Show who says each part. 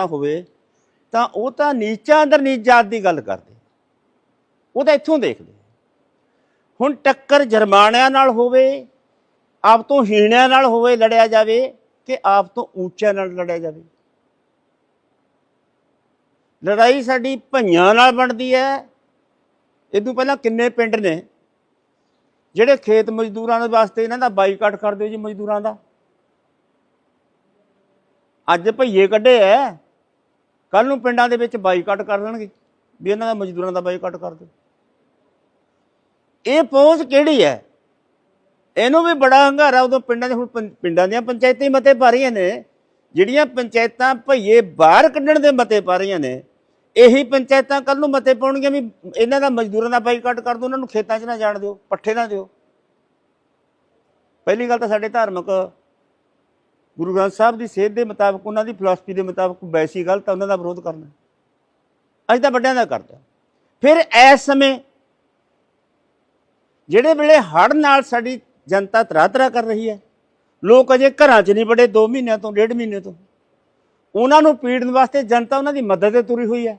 Speaker 1: ਹੋਵੇ, ਤਾਂ ਉਹ ਤਾਂ ਨੀਚਾਂ ਅੰਦਰ ਨੀਚ ਜਾਤ ਦੀ ਗੱਲ ਕਰਦੇ। ਉਹ ਤਾਂ ਇੱਥੋਂ ਦੇਖਦੇ। ਹੁਣ ਟੱਕਰ ਜਰਮਾਨਿਆਂ ਨਾਲ ਹੋਵੇ, ਆਪ ਤੋਂ ਹੀਣਿਆਂ ਨਾਲ ਹੋਵੇ ਲੜਿਆ ਜਾਵੇ ਕਿ ਆਪ ਤੋਂ ਉੱਚਿਆਂ ਨਾਲ ਲੜਿਆ ਜਾਵੇ। ਲੜਾਈ ਸਾਡੀ ਭਈਆਂ ਨਾਲ ਬਣਦੀ ਹੈ। ਇਦੋਂ ਪਹਿਲਾਂ ਕਿੰਨੇ ਪਿੰਡ ਨੇ? ਜਿਹੜੇ ਖੇਤ ਮਜ਼ਦੂਰਾਂ ਦੇ ਵਾਸਤੇ ਇਹਨਾਂ ਦਾ ਬਾਈਕਾਟ ਕਰਦੇ ਜੀ ਮਜ਼ਦੂਰਾਂ ਦਾ। ਅੱਜ ਭਈਏ ਕੱਢੇ ਐ ਕੱਲ ਨੂੰ ਪਿੰਡਾਂ ਦੇ ਵਿੱਚ ਬਾਈਕਾਟ ਕਰ ਦੇਣਗੇ, ਵੀ ਇਹਨਾਂ ਦਾ ਮਜ਼ਦੂਰਾਂ ਦਾ ਬਾਈਕਾਟ ਕਰ ਦਿਓ। ਇਹ ਪਹੁੰਚ ਕਿਹੜੀ ਹੈ? ਇਹਨੂੰ ਵੀ ਬੜਾ ਹੰਗਾਰਾ ਉਦੋਂ ਪਿੰਡਾਂ ਦੇ ਹੁਣ ਪੰ- ਪਿੰਡਾਂ ਦੀਆਂ ਪੰਚਾਇਤਾਂ ਹੀ ਮਤੇ ਪਾ ਰਹੀਆਂ ਨੇ, ਜਿਹੜੀਆਂ ਪੰਚਾਇਤਾਂ ਭਈਏ ਬਾਹਰ ਕੱਢਣ ਦੇ ਮਤੇ ਪਾ ਰਹੀਆਂ ਨੇ, ਇਹੀ ਪੰਚਾਇਤਾਂ ਕੱਲ ਨੂੰ ਮਤੇ ਪਾਉਣਗੀਆਂ ਵੀ ਇਹਨਾਂ ਦਾ ਮਜ਼ਦੂਰਾਂ ਦਾ ਬਾਈਕਾਟ ਕਰ ਦਿਓ, ਉਹਨਾਂ ਨੂੰ ਖੇਤਾਂ 'ਚ ਨਾ ਜਾਣ ਦਿਓ, ਪੱਠੇ ਨਾ ਦਿਓ। ਪਹਿਲੀ ਗੱਲ ਤਾਂ ਸਾਡੇ ਧਾਰਮਿਕ ਗੁਰੂ ਗ੍ਰੰਥ ਸਾਹਿਬ ਦੀ ਸੇਧ ਦੇ ਮੁਤਾਬਕ, ਉਹਨਾਂ ਦੀ ਫਿਲਾਸਫੀ ਦੇ ਮੁਤਾਬਕ ਵੈਸੀ ਗਲਤ ਆ, ਉਹਨਾਂ ਦਾ ਵਿਰੋਧ ਕਰਨਾ। ਅੱਜ ਤਾਂ ਵੱਡਿਆਂ ਦਾ ਕਰਦਾ ਫਿਰ ਇਸ ਸਮੇਂ ਜਿਹੜੇ ਵੇਲੇ ਹੜ੍ਹ ਨਾਲ ਸਾਡੀ ਜਨਤਾ ਤਰਾ ਤਰਾ ਕਰ ਰਹੀ ਹੈ, ਲੋਕ ਅਜੇ ਘਰਾਂ 'ਚ ਨਹੀਂ ਬੜੇ 2 ਮਹੀਨਿਆਂ ਤੋਂ, ਡੇਢ ਮਹੀਨੇ ਤੋਂ। ਉਹਨਾਂ ਨੂੰ ਪੀੜਨ ਵਾਸਤੇ ਜਨਤਾ ਉਹਨਾਂ ਦੀ ਮਦਦ ਤੇ ਤੁਰੀ ਹੋਈ ਹੈ।